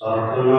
சத்னா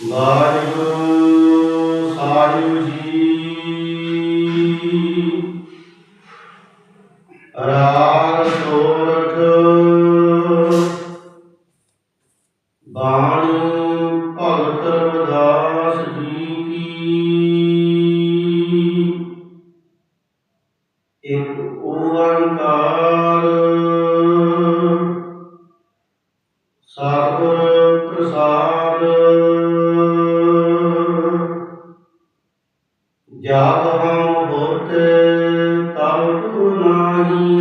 ਵਾਹਿਗੁਰੂ ਸਾਹਿਬ ਜੀ ਰਾਗ ਸੋਰਠ ਬਾਣੀ ਭਗਤ ਰਵਿਦਾਸ ਜੀ ਕੀ। ਇੱਕ ਓੰਕਾਰ ਜਬ ਹਮ ਹੋਤੇ ਤਬ ਤੂ ਨਾਹੀ।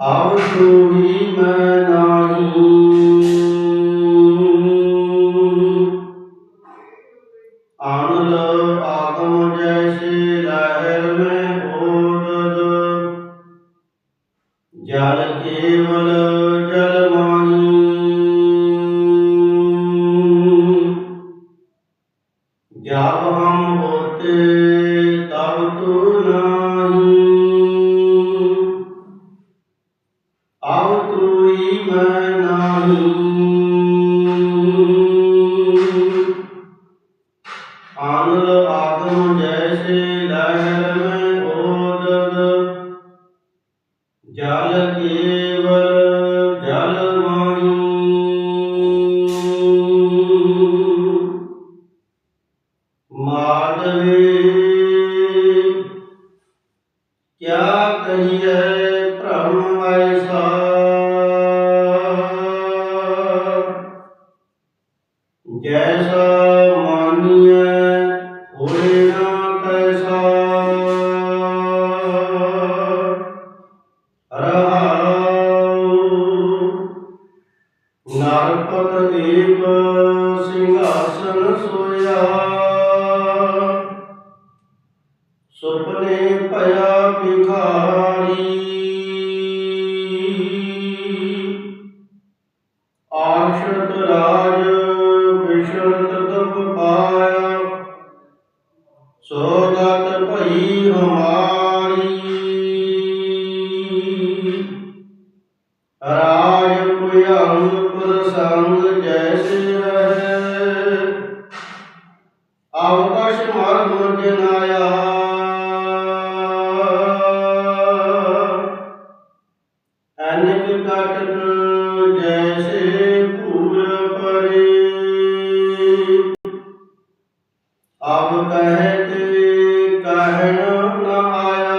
ਆਵ ਸੋਈ ਮੈਂ ਨਾਹੀ। ਜਬ ਹਮ ਹੋਤੇ ਤਬ ਤੂ ਨਾਹੀ। ਅਬ ਤੂਈ ਮੈਂ ਨਾਹੀ। ਆਨੰਦ ਆਗਮ ਜੈਸੇ ਲਹਿਰ ਮੈਂ ਓਦਦ ਜਲ ਕੇ ਮਾਧਵੇ ਕਿਆ ਕਹੀਏ ਭ੍ਰਮ ਐਸਾ ਜੈਸਾ ਸੁਪਨੇ ਭਇਆ ਭਿਖਾਰੀ। ਆਸ਼ਰਤ ਰਾਜ ਵਿਸ਼ਰਤ ਦੁਖ ਪਾਇਆ। ਸੋਗਤ ਭਈ ਹਮਾਰੀ। ਰਾਜ ਭੁਯੰਗ ਆਪ ਕਹਤੇ ਕਹਿਣ ਆਇਆ।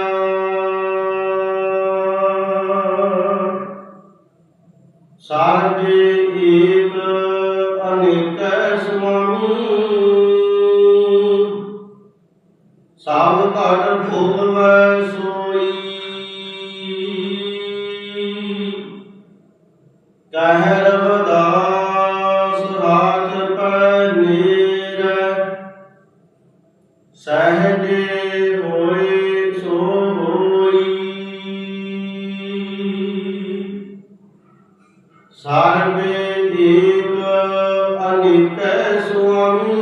ਸਰਬੇ ਏਕ ਸਹਜੇ ਹੋਏ ਸੋ ਹੋਈ। ਸਰਬੇ ਏਕ ਅਨੇਕ ਸੁਆਮੀ।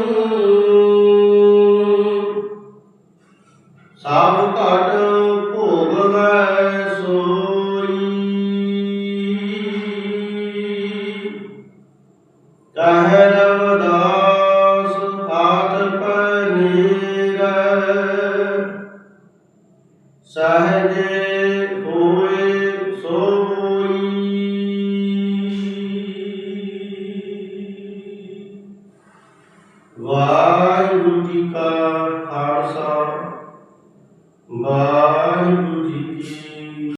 ਸਹਜੇ